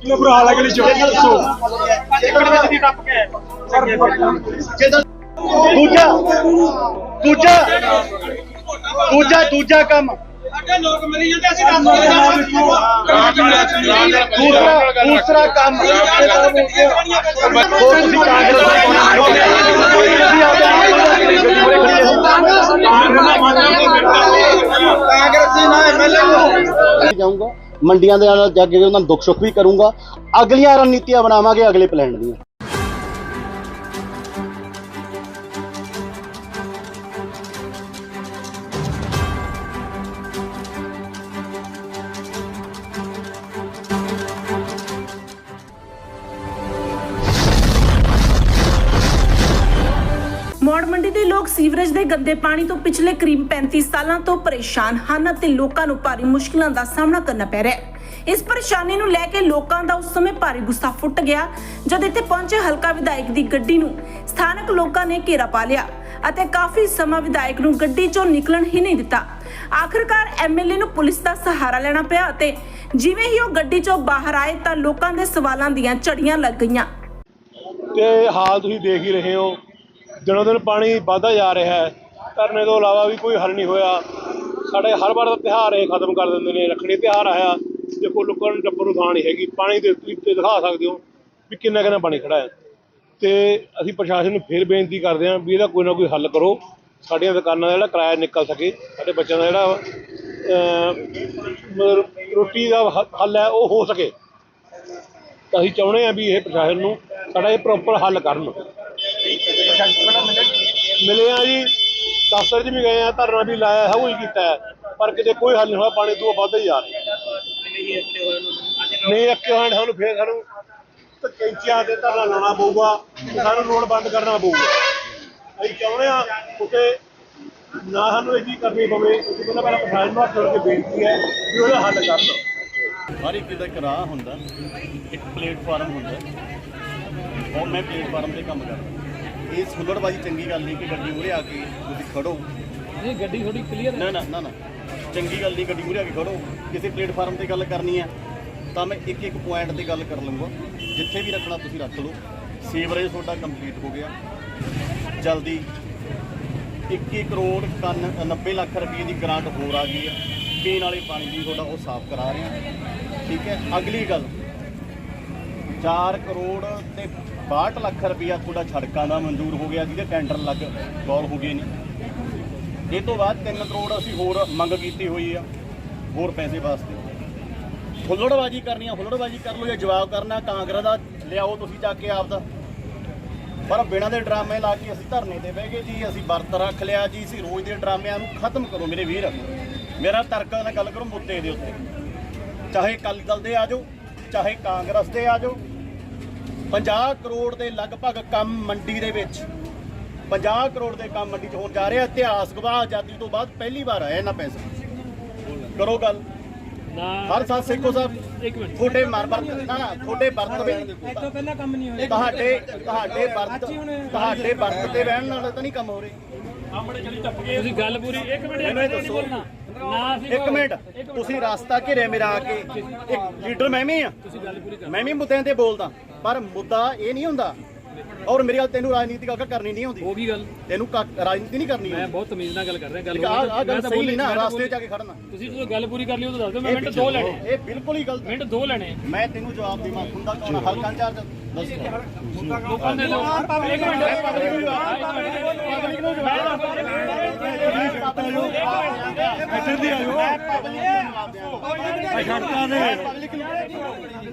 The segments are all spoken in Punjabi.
ਕਿੰਨਾ ਬੁਰਾ ਹਾਲ ਹੈ ਗਲੀ ਚ ਦੱਸੋ ਦੂਜਾ ਦੂਜਾ ਦੂਜਾ ਦੂਜਾ ਕੰਮ ਦੂਸਰਾ ਦੂਸਰਾ ਕੰਮ ਹੋਰ ਤੁਸੀਂ ਕਾਂਗਰਸ ਜਾਊਂਗਾ। ਮੰਡੀਆਂ ਦੇ ਨਾਲ ਜਾ ਕੇ ਉਹਨਾਂ ਨੂੰ ਦੁੱਖ ਸੁੱਖ ਵੀ ਕਰੂੰਗਾ। ਅਗਲੀਆਂ ਰਣਨੀਤੀਆਂ ਬਣਾਵਾਂਗੇ ਅਗਲੇ ਪਲਾਨ ਦੀਆਂ। ਮੌੜ ਦੇ ਲੋਕ ਸੀਵਰੇਜ ਦੇ ਗੰਦੇ ਪਾਣੀ ਤੋਂ ਪਿਛਲੇ ਕਰੀਬ 35 ਸਾਲਾਂ ਤੋਂ ਪਰੇਸ਼ਾਨ ਹਨ ਅਤੇ ਲੋਕਾਂ ਨੂੰ ਭਾਰੀ ਮੁਸ਼ਕਲਾਂ ਦਾ ਸਾਹਮਣਾ ਕਰਨਾ ਪੈ ਰਿਹਾ ਹੈ। ਇਸ ਪਰੇਸ਼ਾਨੀ ਨੂੰ ਲੈ ਕੇ ਲੋਕਾਂ ਦਾ ਉਸ ਸਮੇਂ ਭਾਰੀ ਗੁੱਸਾ ਫੁੱਟ ਗਿਆ, ਜਦ ਇੱਥੇ ਪਹੁੰਚੇ ਹਲਕਾ ਵਿਧਾਇਕ ਦੀ ਗੱਡੀ ਨੂੰ ਸਥਾਨਕ ਲੋਕਾਂ ਨੇ ਘੇਰਾ ਪਾ ਲਿਆ ਅਤੇ ਕਾਫੀ ਸਮਾਂ ਵਿਧਾਇਕ ਨੂੰ ਗੱਡੀ ਚੋਂ ਨਿਕਲਣ ਹੀ ਨਹੀਂ ਦਿੱਤਾ। ਆਖਰਕਾਰ ਐਮਐਲਏ ਨੂੰ ਪੁਲਿਸ ਦਾ ਸਹਾਰਾ ਲੈਣਾ ਪਿਆ ਅਤੇ ਜਿਵੇਂ ਹੀ ਉਹ ਗੱਡੀ ਚੋਂ ਬਾਹਰ ਆਏ ਤਾਂ ਲੋਕਾਂ ਦੇ ਸਵਾਲਾਂ ਦੀਆਂ ਝੜੀਆਂ ਲੱਗ ਗਈਆਂ। ਤੇ ਹਾਲ ਤੁਸੀਂ ਦੇਖ ਹੀ ਰਹੇ ਹੋ ਦਿਨੋ ਦਿਨ ਪਾਣੀ ਵੱਧਦਾ ਜਾ ਰਿਹਾ ਹੈ। ਧਰਨੇ ਤੋਂ ਇਲਾਵਾ ਵੀ ਕੋਈ ਹੱਲ ਨਹੀਂ ਹੋਇਆ। ਸਾਡੇ ਹਰ ਵਾਰ ਦਾ ਤਿਉਹਾਰ ਇਹ ਖਤਮ ਕਰ ਦਿੰਦੇ ਨੇ, ਰੱਖੜੀ ਤਿਉਹਾਰ ਆਇਆ। ਦੇਖੋ ਲੋਕਾਂ ਨੂੰ ਟੱਪਰ ਨੂੰ ਥਾਂ ਨਹੀਂ ਹੈਗੀ। ਪਾਣੀ ਦੇ ਤੁਸੀਂ ਦਿਖਾ ਸਕਦੇ ਹੋ ਵੀ ਕਿੰਨਾ ਕਿੰਨਾ ਪਾਣੀ ਖੜਾ ਹੈ। ਤੇ ਅਸੀਂ ਪ੍ਰਸ਼ਾਸਨ ਨੂੰ ਫਿਰ ਬੇਨਤੀ ਕਰਦੇ ਹਾਂ ਵੀ ਇਹਦਾ ਕੋਈ ਨਾ ਕੋਈ ਹੱਲ ਕਰੋ। ਸਾਡੀਆਂ ਦੁਕਾਨਾਂ ਦਾ ਜਿਹੜਾ ਕਿਰਾਇਆ ਨਿਕਲ ਸਕੇ, ਸਾਡੇ ਬੱਚਿਆਂ ਦਾ ਜਿਹੜਾ ਮਤਲਬ ਰੋਟੀ ਦਾ ਹ- ਹੱਲ ਹੈ, ਉਹ ਹੋ ਸਕੇ। ਤਾਂ ਅਸੀਂ ਚਾਹੁੰਦੇ ਹਾਂ ਵੀ ਇਹ ਪ੍ਰਸ਼ਾਸਨ ਨੂੰ ਸਾਡਾ ਇਹ ਪ੍ਰੋਪਰ ਹੱਲ ਕਰਨ। ਮਿਲੇ ਆ ਜੀ। ਦਫ਼ਤਰ 'ਚ ਵੀ ਗਏ ਆ, ਧਰਨਾ ਵੀ ਲਾਇਆ ਹੈ, ਉਹ ਕੀਤਾ ਹੈ। ਪਰ ਕਿਤੇ ਕੋਈ ਹੱਲ ਨਹੀਂ ਹੋਇਆ, ਪਾਣੀ ਤੋਂ ਵੱਧਦਾ ਹੀ ਜਾ ਰਿਹਾ। ਨਹੀਂ ਰੱਖੇ ਹੋਏ ਸਾਨੂੰ ਫੇਰ ਸਾਨੂੰ ਤੇ ਕੈਂਚੀਆਂ ਤੇ ਧਰਨਾ ਲਾਉਣਾ ਪਊਗਾ ਤੇ ਸਾਨੂੰ ਰੋਡ ਬੰਦ ਕਰਨਾ ਪਊਗਾ। ਅਸੀਂ ਚਾਹੁੰਦੇ ਆ ਉੱਤੇ ਨਾ ਸਾਨੂੰ ਇਹ ਚੀਜ਼ ਕਰਨੀ ਪਵੇ ਉਸ ਤੋਂ ਪਹਿਲਾਂ ਪ੍ਰਸ਼ਾਸਨ ਨੂੰ ਹੱਥ ਜੋੜ ਕੇ ਬੇਨਤੀ ਹੈ ਵੀ ਉਹਦਾ ਹੱਲ ਕਰਨ ਹਰ ਇੱਕ ਦਾ ਇੱਕ ਰਾਹ ਹੁੰਦਾ, ਇੱਕ ਪਲੇਟਫਾਰਮ ਹੁੰਦਾ। ਉਹ ਮੈਂ ਪਲੇਟਫਾਰਮ ਤੇ ਕੰਮ ਕਰਦਾ। ਇਹ ਸੁਲੜਬਾਜੀ ਚੰਗੀ ਗੱਲ ਨਹੀਂ ਕਿ ਗੱਡੀ ਮੂਹਰੇ ਆ ਕੇ ਤੁਸੀਂ ਖੜੋ। ਨਹੀਂ ਗੱਡੀ ਥੋੜੀ ਕਲੀਅਰ ਨਾ ਨਾ ਨਾ ਨਾ। ਚੰਗੀ ਗੱਲ ਨਹੀਂ ਗੱਡੀ ਮੂਹਰੇ ਆ ਕੇ ਖੜੋ। ਕਿਸੇ ਪਲੇਟਫਾਰਮ ਤੇ ਗੱਲ ਕਰਨੀ ਹੈ ਤਾਂ ਮੈਂ ਇੱਕ ਇੱਕ ਪੁਆਇੰਟ ਤੇ ਗੱਲ ਕਰ ਲਵਾਂਗਾ ਜਿੱਥੇ ਵੀ ਰੱਖਣਾ ਤੁਸੀਂ ਰੱਖ ਲਓ। ਸੀਵਰੇਜ ਤੁਹਾਡਾ ਕੰਪਲੀਟ ਹੋ ਗਿਆ। ਜਲਦੀ 21 ਕਰੋੜ ਕੰਨ 90 ਲੱਖ ਰੁਪਏ ਦੀ ਗ੍ਰਾਂਟ ਹੋਰ ਆ ਗਈ ਹੈ। ਪੀਣ ਵਾਲੇ ਪਾਣੀ ਦੀ ਤੁਹਾਡਾ ਉਹ ਸਾਫ਼ ਕਰਾ ਰਹੇ ਹਾਂ। ਠੀਕ ਹੈ? ਅਗਲੀ ਗੱਲ 4 ਕਰੋੜ ਤੇ 62 ਲੱਖ ਰੁਪਇਆ ਤੁਹਾਡਾ ਛੜਕਾਂ ਦਾ ਮਨਜ਼ੂਰ ਹੋ ਗਿਆ ਜਿਹਦੇ ਟੈਂਡਰ ਲੱਗ ਗੌਰ ਹੋ ਗਏ ਨੇ। ਇਹ ਤੋਂ ਬਾਅਦ 3 ਕਰੋੜ ਅਸੀਂ ਹੋਰ ਮੰਗ ਕੀਤੀ ਹੋਈ ਆ, ਹੋਰ ਪੈਸੇ ਵਾਸਤੇ। ਫੁੱਲੜਬਾਜ਼ੀ ਕਰਨੀ ਆ ਫੁੱਲੜਬਾਜ਼ੀ ਕਰ ਲਓ ਜਾਂ ਜਵਾਬ ਕਰਨਾ, ਕਾਂਗਰਸ ਦਾ ਲਿਆਓ ਤੁਸੀਂ ਜਾ ਕੇ ਆਪ ਦਾ ਪਰ ਬਿਨਾਂ ਦੇ ਡਰਾਮੇ ਲਾ ਕੇ ਅਸੀਂ ਧਰਨੇ ਤੇ ਬਹਿ ਗਏ ਜੀ, ਅਸੀਂ ਵਰਤ ਰੱਖ ਲਿਆ ਜੀ, ਅਸੀਂ ਰੋਜ਼ ਦੇ ਡਰਾਮਿਆਂ ਨੂੰ ਖਤਮ ਕਰੋ ਮੇਰੇ ਵੀਰ। ਮੇਰਾ ਤਰਕ ਨਾਲ ਗੱਲ ਕਰੋ, ਮੁੱਦੇ ਦੇ ਉੱਤੇ। ਚਾਹੇ ਅਕਾਲੀ ਦਲ ਦੇ ਆ ਜਾਓ ਚਾਹੇ ਕਾਂਗਰਸ ਦੇ ਆ ਜਾਓ 50 ਕਰੋੜ ਦੇ ਲਗਭਗ ਕੰਮ ਮੰਡੀ ਦੇ ਵਿੱਚ 50 ਕਰੋੜ ਦੇ ਕੰਮ ਮੰਡੀ 'ਚ ਹੋਣ ਜਾ ਰਿਹਾ ਇਤਿਹਾਸ ਗਵਾਹ ਆਜ਼ਾਦੀ ਤੋਂ ਬਾਅਦ ਪਹਿਲੀ ਵਾਰ ਆਇਆ ਇਹਨਾਂ ਪੈਸਾ। ਕਰੋ ਗੱਲ। ਨਾ ਹਰ ਸਾਲ ਸੇਖੋ ਸਾਹਿਬ ਇੱਕ ਮਿੰਟ। ਤੁਹਾਡੇ ਮਨ ਵਰਤ ਨਾ ਨਾ ਤੁਹਾਡੇ ਵਰਤ ਵਿੱਚ ਤੋਂ ਪਹਿਲਾਂ ਕੰਮ ਨਹੀਂ ਹੋਇਆ। ਤੁਹਾਡੇ ਤੁਹਾਡੇ ਵਰਤ ਤੁਹਾਡੇ ਵਰਤ ਤੇ ਬਹਿਣ ਨਾਲ ਤਾਂ ਨਹੀਂ ਕੰਮ ਹੋ ਰਹੇ। ਤੁਸੀਂ ਗੱਲ ਪੂਰੀ ਇੱਕ ਮਿੰਟ ਮੈਨੂੰ ਇਹ ਦੱਸੋ। ਨਾ ਅਸੀਂ ਇੱਕ ਮਿੰਟ। ਤੁਸੀਂ ਰਸਤਾ ਘਿਰਿਆ ਮੇਰਾ ਆ ਕੇ। ਇੱਕ ਲੀਡਰ ਮੈਂ ਵੀ ਆ। ਤੁਸੀਂ ਗੱਲ ਪੂਰੀ ਮੈਂ ਵੀ ਮੁੱਦਿਆਂ ਤੇ ਬੋਲਦਾ। ਪਰ ਮੁੱਦਾ ਇਹ ਨਹੀਂ ਹੁੰਦਾ। ਔਰ ਮੇਰੀ ਗੱਲ ਤੈਨੂੰ ਰਾਜਨੀਤਿਕ ਗੱਲ ਕਰਨੀ ਨਹੀਂ ਆਉਂਦੀ। ਉਹ ਵੀ ਗੱਲ? ਤੈਨੂੰ ਕਾ- ਰਾਜਨੀਤੀ ਨਹੀਂ ਕਰਨੀ ਮੈਂ ਆਉਂਦੀ। ਬਹੁਤ ਤਮੀਜ਼ ਨਾਲ ਗੱਲ ਕਰ ਰਿਹਾ। ਗੱਲ ਆ ਆ ਗੱਲ ਸਹੀ ਨਹੀਂ ਨਾ ਰਸਤੇ 'ਚ ਆ ਕੇ ਖੜਨਾ। ਤੁਸੀਂ ਜਦੋਂ ਗੱਲ ਪੂਰੀ ਕਰ ਲਈ ਉਹ ਤਾਂ ਦੱਸ ਦਿਓ। ਮੈਂ ਮਿੰਟ ਦੋ ਲੈਣੇ। ਇਹ ਬਿਲਕੁਲ ਹੀ ਗਲਤ ਹੈ। ਮਿੰਟ ਦੋ ਲੈਣੇ। ਮੈਂ ਤੈਨੂੰ ਜਵਾਬ ਦੇਵਾਂ। ਹੁੰਦਾ ਕੌਣ? ਹਲਕਾ ਇੰਚਾਰਜ। ਦੱਸ। ਲੋਕਾਂ ਦੇ ਦਿਓ ਇੱਕ ਮਿੰਟ ਪਬਲਿਕ ਨੂੰ ਜਵਾਬ। ਇੱਧਰ ਦੀ ਆਇਓ ਪਬਲਿਕ ਨੂੰ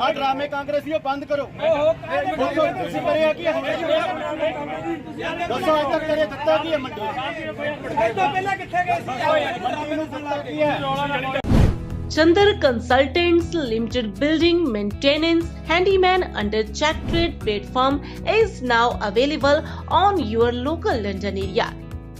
ਆ ਡਰਾਮੇ ਕਾਂਗਰਸੀ ਉਹ ਬੰਦ ਕਰੋ ਦੱਸੋ ਤੁਸੀਂ ਕਰਿਆ ਕੀ ਹੈ ਦੱਸੋ ਅੱਜ ਤੱਕ ਕਰੇ ਦਿੱਤਾ ਕੀ ਹੈ ਮੰਡੀ ਤੋਂ ਪਹਿਲਾਂ ਕਿੱਥੇ ਗਏ ਸੀ ਮੰਡੀ ਨੂੰ ਦਿੱਤਾ ਕੀ ਹੈ Chandar Consultants Limited Building Maintenance Handyman under Check Trade platform is now available on your local London area.